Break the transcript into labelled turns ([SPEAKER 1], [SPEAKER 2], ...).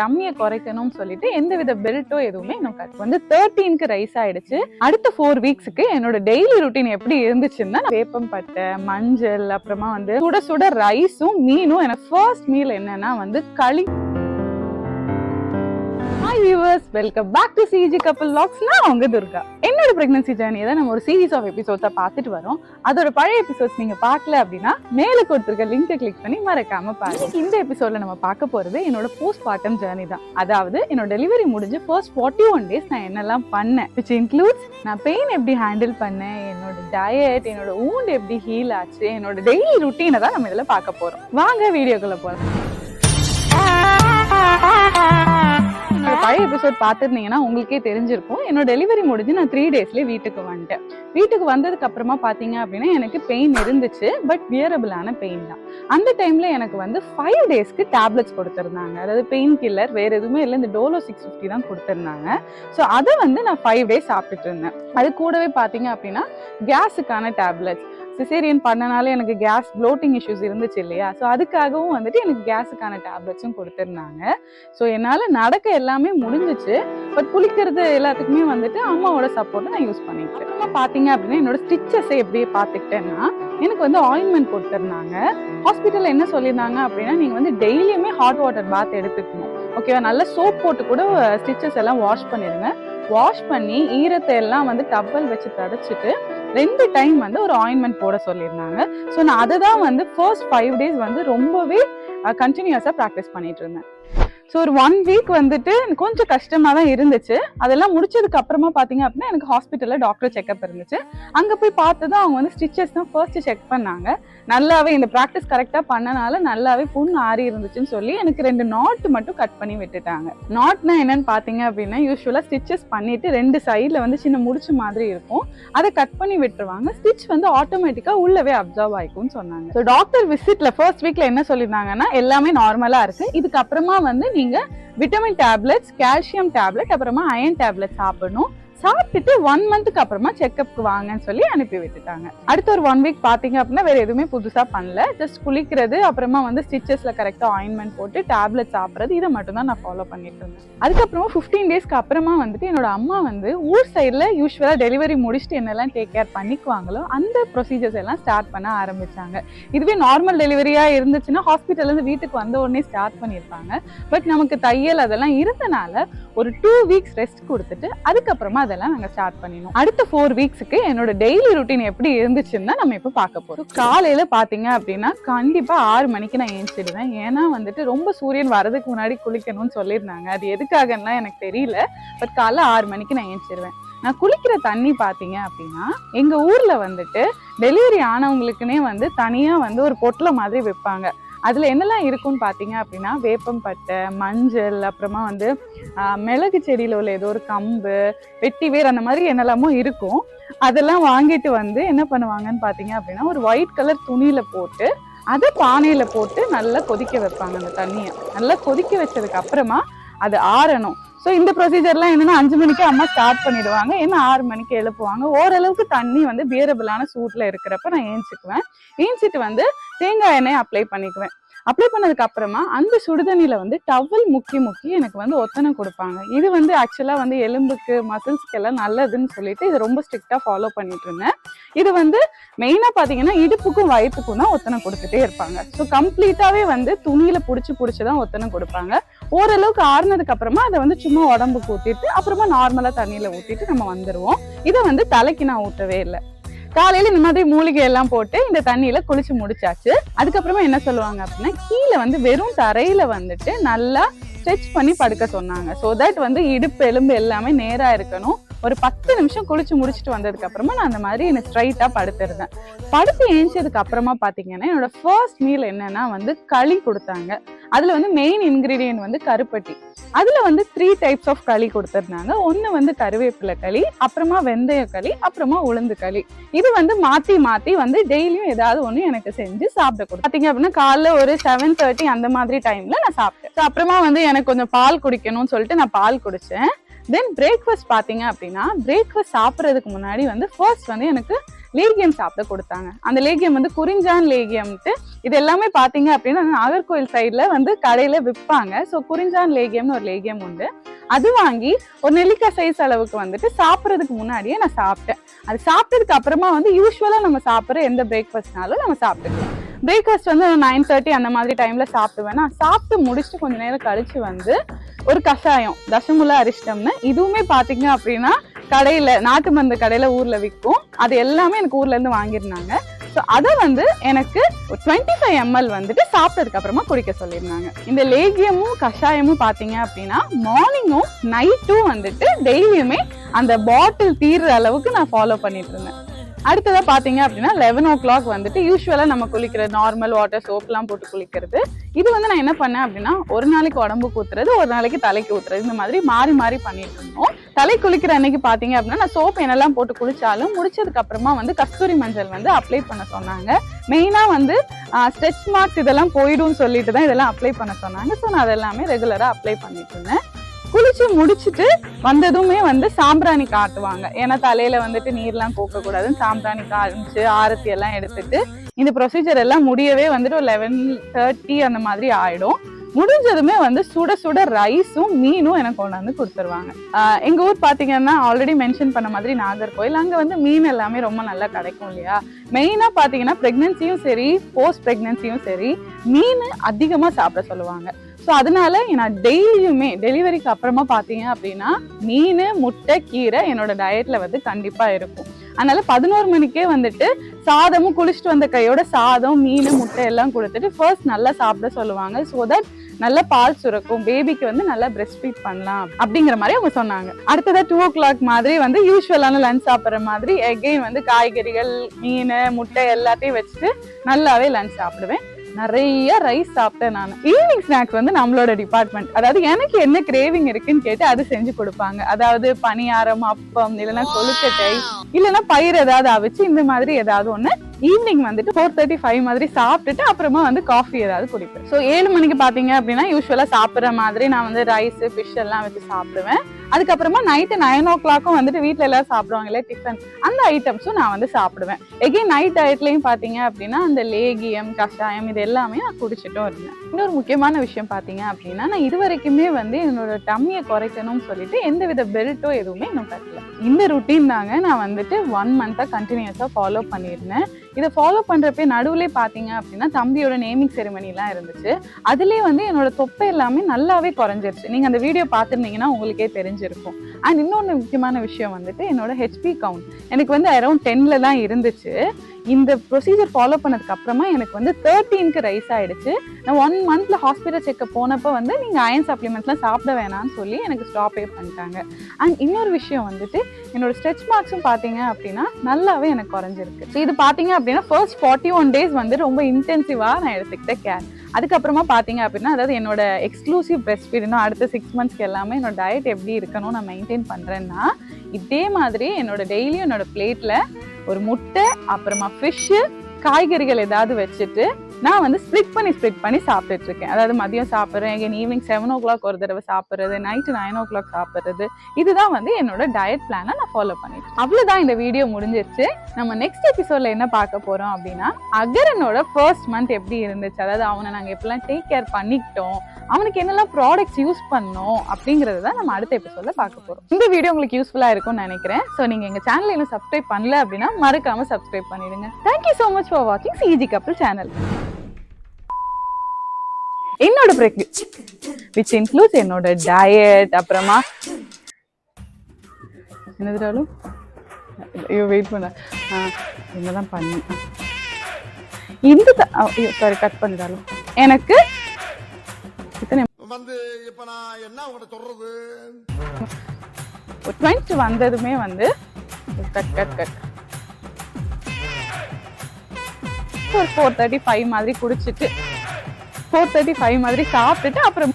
[SPEAKER 1] டம்மியை குறைக்கணும்னு சொல்லிட்டு எந்த வித பெல்ட்டோ எதுவுமே இன்னும் கட் வந்து தேர்ட்டீனுக்கு ரைஸ் ஆயிடுச்சு. அடுத்த ஃபோர் வீக்ஸுக்கு என்னோட டெய்லி ருட்டீன் எப்படி இருந்துச்சுன்னா வேப்பம் பட்டை மஞ்சள் அப்புறமா வந்து சுட சுட ரைஸும் மீனும். எனக்கு ஃபர்ஸ்ட் மீல் என்னன்னா வந்து களி. Hi viewers welcome back to CG Kappal logs நான் உங்க துர்கா. என்ன ப்ரெக்னன்சி ஜேர்னியை தான் நம்ம ஒரு சீரீஸ் ஆஃப் எபிசோட்ஸை பார்த்துட்டு வரோம். அதோட பழைய எபிசோட்ஸ் நீங்கள் பார்க்கல அப்படின்னா மேலே கொடுத்துருக்க லிங்கை கிளிக் பண்ணி மறக்காம பாருங்க. இந்த எபிசோடில் நம்ம பார்க்க போறது என்னோட போஸ்ட் பார்ட்டம் ஜேர்னி தான். அதாவது என்னோட டெலிவரி முடிஞ்சு ஃபர்ஸ்ட் ஃபார்ட்டி ஒன் டேஸ் நான் என்னெல்லாம் பண்ணேன் விச் இன்க்ளூட்ஸ் நான் பெயின் எப்படி ஹேண்டில் பண்ணேன் என்னோட டயட் என்னோட ஊண்ட் எப்படி ஹீல் ஆச்சு என்னோட டெய்லி ருட்டீனை தான் நம்ம இதில் பார்க்க போகிறோம் வாங்க வீடியோக்குள்ளே போறோம் பழைய எபிசோட் பார்த்துருந்தீங்கன்னா உங்களுக்கே தெரிஞ்சிருக்கும். என்னோட டெலிவரி முடிஞ்சு நான் த்ரீ டேஸ்லேயே வீட்டுக்கு வந்துட்டேன். வீட்டுக்கு வந்ததுக்கு அப்புறமா பார்த்தீங்க அப்படின்னா எனக்கு பெயின் இருந்துச்சு பட் வியரபிளான பெயின் தான். அந்த டைம்ல எனக்கு வந்து ஃபைவ் டேஸ்க்கு டேப்லெட்ஸ் கொடுத்துருந்தாங்க. அதாவது பெயின் கில்லர் வேற எதுவுமே இல்லை இந்த டோலோ சிக்ஸ் ஃபிஃப்டி தான் கொடுத்துருந்தாங்க. ஸோ அதை வந்து நான் ஃபைவ் டேஸ் சாப்பிட்டுட்டு இருந்தேன். அது கூடவே பார்த்தீங்க அப்படின்னா கேஸுக்கான டேப்லெட்ஸ் சிசேரியன் பண்ணனால எனக்கு கேஸ் ப்ளோட்டிங் இஷ்யூஸ் இருந்துச்சு இல்லையா? ஸோ அதுக்காகவும் வந்துட்டு எனக்கு கேஸுக்கான டேப்லெட்ஸும் கொடுத்துருந்தாங்க. ஸோ என்னால் நடக்க எல்லாமே முடிஞ்சிச்சு. பட் குளிக்கிறது எல்லாத்துக்குமே வந்துட்டு அம்மாவோட சப்போர்ட்டை நான் யூஸ் பண்ணிக்கிட்டேன். அப்புறமா பார்த்தீங்க அப்படின்னா என்னோட ஸ்டிச்சஸை எப்படி பார்த்துக்கிட்டேன்னா எனக்கு வந்து ஆயின்மெண்ட் கொடுத்துருந்தாங்க. ஹாஸ்பிட்டலில் என்ன சொல்லியிருந்தாங்க அப்படின்னா நீங்கள் வந்து டெய்லியுமே ஹாட் வாட்டர் பாத் எடுத்துக்கணும். ஓகேவா நல்ல சோப் போட்டு கூட ஸ்டிச்சஸ் எல்லாம் வாஷ் பண்ணிடுங்க. வாஷ் பண்ணி ஈரத்தை எல்லாம் வந்து டவல் வச்சு தடைச்சிட்டு ரெண்டு டைம் வந்து ஒரு ஆயின்மெண்ட் போட சொல்லியிருந்தாங்க. ஸோ நான் அதை தான் வந்து ஃபர்ஸ்ட் ஃபைவ் டேஸ் வந்து ரொம்பவே கண்டினியூஸாக ப்ராக்டிஸ் பண்ணிட்டு இருந்தேன். ஸோ ஒரு ஒன் வீக் வந்துட்டு கொஞ்சம் கஷ்டமாக தான் இருந்துச்சு. அதெல்லாம் முடிச்சதுக்கு அப்புறமா பார்த்தீங்க அப்படின்னா எனக்கு ஹாஸ்பிட்டலில் டாக்டர் செக்அப் இருந்துச்சு. அங்கே போய் பார்த்து தான் அவங்க வந்து ஸ்டிச்சஸ் தான் ஃபர்ஸ்ட் செக் பண்ணாங்க. நல்லாவே இந்த ப்ராக்டிஸ் கரெக்டாக பண்ணனால நல்லாவே புண் ஆறி இருந்துச்சுன்னு சொல்லி எனக்கு ரெண்டு நாட் மட்டும் கட் பண்ணி விட்டுட்டாங்க. நாட்னா என்னன்னு பார்த்தீங்க அப்படின்னா யூஸ்வலாக ஸ்டிச்சஸ் பண்ணிட்டு ரெண்டு சைடில் வந்து சின்ன முடிச்சு மாதிரி இருக்கும். அதை கட் பண்ணி விட்டுருவாங்க. ஸ்டிச் வந்து ஆட்டோமேட்டிக்காக உள்ளவே அப்சர்வ் ஆயிக்கும்னு சொன்னாங்க. ஸோ டாக்டர் விசிட்ல ஃபர்ஸ்ட் வீக்ல என்ன சொல்லியிருந்தாங்கன்னா எல்லாமே நார்மலாக இருக்கு. இதுக்கப்புறமா வந்து நீங்கள் விட்டமின் டேப்லெட்ஸ் கால்சியம் டேப்லெட் அப்புறமா அயன் டேப்லெட் சாப்பிடணும். சாப்பிட்டுட்டு ஒன் மந்த்துக்கு அப்புறமா செக்அப்க்கு வாங்கன்னு சொல்லி அனுப்பி விட்டுட்டாங்க. அடுத்த ஒரு ஒன் வீக் பார்த்தீங்க அப்படின்னா வேற எதுவுமே புதுசா பண்ணல. ஜஸ்ட் குளிக்கிறது அப்புறமா வந்து ஸ்டிச்சஸ்ல கரெக்டாக ஆயின்மெண்ட் போட்டு டேப்லெட் சாப்பிட்றது இதை மட்டும் தான் நான் ஃபாலோ பண்ணிட்டு இருந்தேன். அதுக்கப்புறமா ஃபிஃப்டீன் டேஸ்க்கு அப்புறமா வந்துட்டு என்னோட அம்மா வந்து ஊர் சைடில் யூஸ்வலாக டெலிவரி முடிச்சுட்டு என்னெல்லாம் டேக் கேர் பண்ணிக்குவாங்களோ அந்த ப்ரொசீஜர்ஸ் எல்லாம் ஸ்டார்ட் பண்ண ஆரம்பிச்சாங்க. இதுவே நார்மல் டெலிவரியாக இருந்துச்சுன்னா ஹாஸ்பிட்டல்லேருந்து வீட்டுக்கு வந்த உடனே ஸ்டார்ட் பண்ணியிருப்பாங்க. பட் நமக்கு தையல் அதெல்லாம் இருந்தனால ஒரு டூ வீக்ஸ் ரெஸ்ட் கொடுத்துட்டு அதுக்கப்புறமா அதெல்லாம் நாங்கள் ஸ்டார்ட் பண்ணினோம். அடுத்த ஃபோர் வீக்ஸுக்கு என்னோட டெய்லி ருட்டீன் எப்படி இருந்துச்சுன்னு தான் நம்ம இப்போ பார்க்க போறோம். காலையில பாத்தீங்க அப்படின்னா கண்டிப்பா ஆறு மணிக்கு நான் ஏஞ்சிடுவேன். ஏன்னா வந்துட்டு ரொம்ப சூரியன் வரதுக்கு முன்னாடி குளிக்கணும்னு சொல்லியிருந்தாங்க. அது எதுக்காகன்னா எனக்கு தெரியல. பட் காலைல ஆறு மணிக்கு நான் ஏஞ்சிடுவேன் நான் குளிக்கிற தண்ணி பார்த்தீங்க அப்படின்னா எங்க ஊர்ல வந்துட்டு டெலிவரி ஆனவங்களுக்குனே வந்து தனியா வந்து ஒரு பொட்டலை மாதிரி வைப்பாங்க. அதில் என்னெல்லாம் இருக்கும்னு பார்த்தீங்க அப்படின்னா வேப்பம்பட்டை மஞ்சள் அப்புறமா வந்து மிளகு செடியில் உள்ள ஏதோ ஒரு கம்பு வெட்டி வேர் அந்த மாதிரி என்னெல்லாமோ இருக்கும். அதெல்லாம் வாங்கிட்டு வந்து என்ன பண்ணுவாங்கன்னு பார்த்தீங்க அப்படின்னா ஒரு ஒயிட் கலர் துணியில் போட்டு அதை பானையில் போட்டு நல்லா கொதிக்க வைப்பாங்க அந்த தண்ணியை. நல்லா கொதிக்க வச்சதுக்கு அப்புறமா அது ஆறணும். ஸோ இந்த ப்ரொசீஜர்லாம் என்னன்னா அஞ்சு மணிக்கு அம்மா ஸ்டார்ட் பண்ணிடுவாங்க. என்ன ஆறு மணிக்கு எழுப்புவாங்க? ஓரளவுக்கு தண்ணி வந்து பியரபிளான சூட்ல இருக்கிறப்ப நான் ஏஞ்சிக்குவேன். ஏஞ்சிட்டு வந்து தேங்காய் எண்ணெய் அப்ளை பண்ணிக்குவேன். அப்ளை பண்ணதுக்கு அப்புறமா அந்த சுடுதண்ணியில வந்து டவல் முக்கி முக்கி எனக்கு வந்து ஒத்தனை கொடுப்பாங்க. இது வந்து ஆக்சுவலா வந்து எலும்புக்கு மசில்ஸ்க்கு எல்லாம் நல்லதுன்னு சொல்லிட்டு இதை ரொம்ப ஸ்ட்ரிக்டா ஃபாலோ பண்ணிட்டு இருந்தேன். இது வந்து மெயினா பாத்தீங்கன்னா இடுப்புக்கும் வயிற்றுக்கும் தான் ஒத்தனை கொடுத்துட்டே இருப்பாங்க. ஸோ கம்ப்ளீட்டாவே வந்து துணியில புடிச்சு புடிச்சு தான் ஒத்தனை கொடுப்பாங்க. ஓரளவுக்கு ஆறுனதுக்கு அப்புறமா அதை வந்து சும்மா உடம்புக்கு ஊத்திட்டு அப்புறமா நார்மலா தண்ணியில ஊத்திட்டு நம்ம வந்துருவோம். இதை வந்து தலைக்கு நான் ஊற்றவே இல்லை. காலையில இந்த மாதிரி மூலிகை எல்லாம் போட்டு இந்த தண்ணியில குளிச்சு முடிச்சாச்சு. அதுக்கப்புறமா என்ன சொல்லுவாங்க அப்படின்னா கீழே வந்து வெறும் தரையில வந்துட்டு நல்லா ஸ்ட்ரெச் பண்ணி படுக்க சொன்னாங்க. ஸோ தட் வந்து இடுப்பு எலும்பு எல்லாமே நேரா இருக்கணும். ஒரு பத்து நிமிஷம் குளிச்சு முடிச்சுட்டு வந்ததுக்கு அப்புறமா நான் அந்த மாதிரி எனக்கு ஸ்ட்ரைட்டா படுத்திருந்தேன். படுத்து ஏஞ்சதுக்கு அப்புறமா பாத்தீங்கன்னா என்னோட ஃபர்ஸ்ட் மீல் என்னன்னா வந்து களி கொடுத்தாங்க. அதுல வந்து மெயின் இன்கிரீடியன்ட் வந்து கருப்பட்டி. அதுல வந்து த்ரீ டைப்ஸ் ஆஃப் களி கொடுத்துருந்தாங்க. ஒன்னு வந்து கருவேப்பிலை களி அப்புறமா வெந்தய களி அப்புறமா உளுந்து களி. இது வந்து மாத்தி மாத்தி வந்து டெய்லியும் ஏதாவது ஒண்ணு எனக்கு செஞ்சு சாப்பிட கொடுத்து பாத்தீங்க அப்படின்னா காலைல ஒரு செவன் தேர்ட்டி அந்த மாதிரி டைம்ல நான் சாப்பிட்டேன். அப்புறமா வந்து எனக்கு கொஞ்சம் பால் குடிக்கணும்னு சொல்லிட்டு நான் பால் குடிச்சேன். தென் பிரேக்ஃபாஸ்ட் பார்த்தீங்க அப்படின்னா பிரேக்ஃபாஸ்ட் சாப்பிட்றதுக்கு முன்னாடி வந்து ஃபர்ஸ்ட் வந்து எனக்கு லேகியம் சாப்பிட கொடுத்தாங்க. அந்த லேகியம் வந்து குறிஞ்சான் லேகியம்ட்டு இது எல்லாமே பார்த்தீங்க அப்படின்னா நாகர்கோவில் சைடில் வந்து கடையில் விற்பாங்க ஸோ குறிஞ்சான் லேகியம்னு ஒரு லேகியம் உண்டு. அது வாங்கி ஒரு நெல்லிக்காய் சைஸ் அளவுக்கு வந்துட்டு சாப்பிட்றதுக்கு முன்னாடியே நான் சாப்பிட்டேன். அது சாப்பிட்டதுக்கு அப்புறமா வந்து யூஸ்வலாக நம்ம சாப்பிட்ற எந்த பிரேக்ஃபாஸ்ட்னாலும் நம்ம சாப்பிட்டுக்கலாம். பிரேக்ஃபாஸ்ட் வந்து நைன் தேர்ட்டி அந்த மாதிரி டைம்ல சாப்பிடுவேன். நான் சாப்பிட்டு முடிச்சுட்டு கொஞ்ச நேரம் கழிச்சு வந்து ஒரு கஷாயம் தசமுல அரிஷ்டம்னு இதுவுமே பாத்தீங்க அப்படின்னா கடையில நாட்டு மருந்து கடையில ஊர்ல விற்கும் அது எல்லாமே எனக்கு ஊர்ல இருந்து வாங்கியிருந்தாங்க. ஸோ அதை வந்து எனக்கு டுவெண்ட்டி ஃபைவ் எம்எல் வந்துட்டு சாப்பிட்டதுக்கு அப்புறமா குடிக்க சொல்லியிருந்தாங்க. இந்த லேகியமும் கஷாயமும் பார்த்தீங்க அப்படின்னா மார்னிங்கும் நைட்டும் வந்துட்டு டெய்லியுமே அந்த பாட்டில் தீர்ற அளவுக்கு நான் ஃபாலோ பண்ணிட்டு இருந்தேன். அடுத்ததாக பார்த்தீங்க அப்படின்னா லெவன் ஓ கிளாக் வந்துட்டு யூஸ்வலாக நம்ம குளிக்கிறது நார்மல் வாட்டர் சோப்லாம் போட்டு குளிக்கிறது. இது வந்து நான் என்ன பண்ணேன் அப்படின்னா ஒரு நாளைக்கு உடம்புக்கு ஊத்துறது ஒரு நாளைக்கு தலைக்கு ஊத்துறது இந்த மாதிரி மாறி மாறி பண்ணிட்டு இருந்தோம். தலை குளிக்கிற அன்னைக்கு பார்த்தீங்க அப்படின்னா நான் சோப் என்னெல்லாம் போட்டு குளிச்சாலும் முடிச்சதுக்கு அப்புறமா வந்து கஸ்தூரி மஞ்சள் வந்து அப்ளை பண்ண சொன்னாங்க. மெயினாக வந்து ஸ்ட்ரெச் மார்க்ஸ் இதெல்லாம் போயிடும் சொல்லிட்டு தான் இதெல்லாம் அப்ளை பண்ண சொன்னாங்க. ஸோ நான் அதெல்லாமே ரெகுலராக அப்ளை பண்ணிட்டு இருந்தேன். குளிச்சு முடிச்சுட்டு வந்ததுமே வந்து சாம்பிராணி காட்டுவாங்க. ஏன்னா தலையில வந்துட்டு நீர்லாம் கோக்க கூடாதுன்னு சாம்பிராணி காமிச்சு ஆரத்தி எல்லாம் எடுத்துட்டு இந்த ப்ரொசீஜர் எல்லாம் முடியவே வந்துட்டு ஒரு லெவன் தேர்ட்டி அந்த மாதிரி ஆயிடும். முடிஞ்சதுமே வந்து சுட சுட ரைஸும் மீனும் எனக்கு கொண்டாந்து கொடுத்துருவாங்க. எங்கள் எங்க ஊர் பாத்தீங்கன்னா ஆல்ரெடி மென்ஷன் பண்ண மாதிரி நாகர்கோயில். அங்க வந்து மீன் எல்லாமே ரொம்ப நல்லா கிடைக்கும் இல்லையா? மெயினா பாத்தீங்கன்னா பிரெக்னன்சியும் சரி போஸ்ட் பிரெக்னன்சியும் சரி மீன் அதிகமா சாப்பிட சொல்லுவாங்க. ஸோ அதனால நான் டெய்லியுமே டெலிவரிக்கு அப்புறமா பார்த்தீங்க அப்படின்னா மீன் முட்டை கீரை என்னோட டயட்ல வந்து கண்டிப்பாக இருக்கும். அதனால பதினோரு மணிக்கே வந்துட்டு சாதமும் குளிச்சுட்டு வந்த கையோட சாதம் மீன் முட்டை எல்லாம் கொடுத்துட்டு ஃபர்ஸ்ட் நல்லா சாப்பிட சொல்லுவாங்க. ஸோ தட் நல்ல பால் சுரக்கும் பேபிக்கு வந்து நல்லா பிரெஸ்ட் ஃபீட் பண்ணலாம் அப்படிங்கிற மாதிரி அவங்க சொன்னாங்க. அடுத்ததாக டூ ஓ கிளாக் மாதிரி வந்து யூஸ்வலான லஞ்ச் சாப்பிட்ற மாதிரி எகெயின் வந்து காய்கறிகள் மீன் முட்டை எல்லாத்தையும் வச்சுட்டு நல்லாவே லஞ்ச் சாப்பிடுவேன். நிறைய ரைஸ் சாப்பிட்டேன் நான். ஈவினிங் ஸ்நாக்ஸ் வந்து நம்மளோட டிபார்ட்மெண்ட் அதாவது எனக்கு என்ன கிரேவிங் இருக்குன்னு கேட்டு அது செஞ்சு கொடுப்பாங்க. அதாவது பணியாரம் அப்பம் இல்லைன்னா கொழுக்கட்டை இல்லைன்னா பயிர் ஏதாவது அவிச்சு இந்த மாதிரி ஏதாவது ஒண்ணு ஈவினிங் வந்துட்டு ஃபோர் தேர்ட்டி ஃபைவ் மாதிரி சாப்பிட்டுட்டு அப்புறமா வந்து காஃபி ஏதாவது குடிப்பேன். ஸோ ஏழு மணிக்கு பார்த்தீங்க அப்படின்னா யூஸ்வலாக சாப்பிட்ற மாதிரி நான் வந்து ரைஸ் ஃபிஷ் எல்லாம் வச்சு சாப்பிடுவேன். அதுக்கப்புறமா நைட்டு நைன் ஓ கிளாக்கும் வந்துட்டு வீட்டில் எல்லாம் சாப்பிடுவாங்களே டிஃபன் அந்த ஐட்டம்ஸும் நான் வந்து சாப்பிடுவேன். எகைன் நைட் டயட்லையும் பார்த்தீங்க அப்படின்னா அந்த லேகியம் கஷாயம் இது எல்லாமே நான் குடிச்சிட்டும் இருந்தேன் இன்னொரு முக்கியமான விஷயம் பார்த்தீங்க அப்படின்னா நான் இது வரைக்குமே வந்து என்னோட டம்மியை குறைக்கணும்னு சொல்லிட்டு எந்த வித பெல்ட்டோ எதுவுமே இன்னும் கட்டல இந்த ருட்டீன் தாங்க நான் வந்துட்டு ஒன் மந்த்தாக கண்டினியூஸாக ஃபாலோ பண்ணியிருந்தேன். இதை ஃபாலோ பண்ணுறப்ப நடுவுலே பார்த்தீங்க அப்படின்னா தம்பியோட நேமிங் செரிமனிலாம் இருந்துச்சு. அதுலேயே வந்து என்னோட தொப்பை எல்லாமே நல்லாவே குறைஞ்சிருச்சு. நீங்கள் அந்த வீடியோ பார்த்துருந்தீங்கன்னா உங்களுக்கே தெரிஞ்சிருக்கும். அண்ட் இன்னொன்று முக்கியமான விஷயம் வந்துட்டு என்னோட ஹெச்பி கவுண்ட் எனக்கு வந்து அரௌண்ட் டென்ல தான் இருந்துச்சு. இந்த ப்ரொசீஜர் ஃபாலோ பண்ணதுக்கு அப்புறமா எனக்கு வந்து தேர்ட்டீனுக்கு ரைஸ் ஆயிடுச்சு. நான் ஒன் மந்த்ல ஹாஸ்பிட்டல் செக்அப் போனப்போ வந்து நீங்கள் அயன் சப்ளிமெண்ட்ஸ்லாம் சாப்பிட வேணாம்னு சொல்லி எனக்கு ஸ்டாப்பே பண்ணிட்டாங்க. அண்ட் இன்னொரு விஷயம் வந்துட்டு என்னோட ஸ்ட்ரெச் மார்க்ஸும் பார்த்தீங்க அப்படின்னா நல்லாவே எனக்கு குறைஞ்சிருக்கு. ஸோ இது பார்த்தீங்க அப்படின்னா ஃபர்ஸ்ட் ஃபார்ட்டி ஒன் டேஸ் வந்து ரொம்ப இன்டென்சிவாக நான் எடுத்துக்கிட்ட கேர் அதுக்கப்புறமா பார்த்தீங்க அப்படின்னா அதாவது என்னோட எக்ஸ்க்ளூசிவ் பிரெஸ்ட் ஃபீடுனா அடுத்த சிக்ஸ் மந்த்ஸ்க்கு எல்லாமே என்னோட டயட் எப்படி இருக்கணும் நான் மெயின்டைன் பண்ணுறேன்னா இதே மாதிரி என்னோட டெய்லியும் என்னோட பிளேட்டில் ஒரு முட்டை அப்புறமா ஃபிஷ்ஷு காய்கறிகள் ஏதாவது வச்சுட்டு நான் வந்து ஸ்ப்ளிட் பண்ணி ஸ்ப்ளிட் பண்ணி சாப்பிட்டுட்டு இருக்கேன் அதாவது மதியம் சாப்பிட்றேன் எங்கள் ஈவினிங் செவன் ஓ கிளாக் ஒரு தடவை சாப்பிட்றது நைட்டு நைன் ஓ கிளாக் சாப்பிட்றது. இதுதான் வந்து என்னோட டயட் பிளானை நான் ஃபாலோ பண்ணிட்டு அவ்வளோதான் இந்த வீடியோ முடிஞ்சிருச்சு. நம்ம நெக்ஸ்ட் எபிசோட்ல என்ன பார்க்க போறோம் அப்படின்னா அகரனோட ஃபர்ஸ்ட் மந்த் எப்படி இருந்துச்சு? அதாவது அவனை நாங்கள் எப்படிலாம் டேக் கேர் பண்ணிக்கிட்டோம்? அவனுக்கு என்னெல்லாம் ப்ராடக்ட்ஸ் யூஸ் பண்ணோம்? அப்படிங்கறது தான் நம்ம அடுத்த எபிசோட்ல பார்க்க போறோம். இந்த வீடியோ உங்களுக்கு யூஸ்ஃபுல்லாக இருக்கும்னு நினைக்கிறேன். ஸோ நீங்கள் எங்கள் சேனல் இன்னும் சப்ஸ்கிரைப் பண்ணல அப்படின்னா மறக்காம சப்ஸ்கிரைப் பண்ணிடுங்க. Thank you so much for வாட்சிங் சிஜி கப்பல் சேனல் என்னோட விச் இன்க்ளூட்ஸ் என்னோட டயட் அப்புறமா என்னதுடாலும் ஐயோ வெயிட் பண்ண. என்னதான் பண்ணி? இந்த சாரி கட் பண்ணிடாலும் எனக்கு
[SPEAKER 2] வந்து இப்ப நான் என்ன உங்கள்கிட்ட சொல்றது?
[SPEAKER 1] டுவெண்ட்டி வந்ததுமே வந்து கட் கட் கட் ஒரு ஃபோர் தேர்ட்டி ஃபைவ் மாதிரி குடிச்சிட்டு ஃபோர் தேர்ட்டி ஃபைவ் மாதிரி சாப்பிட்டுட்டு அப்புறம்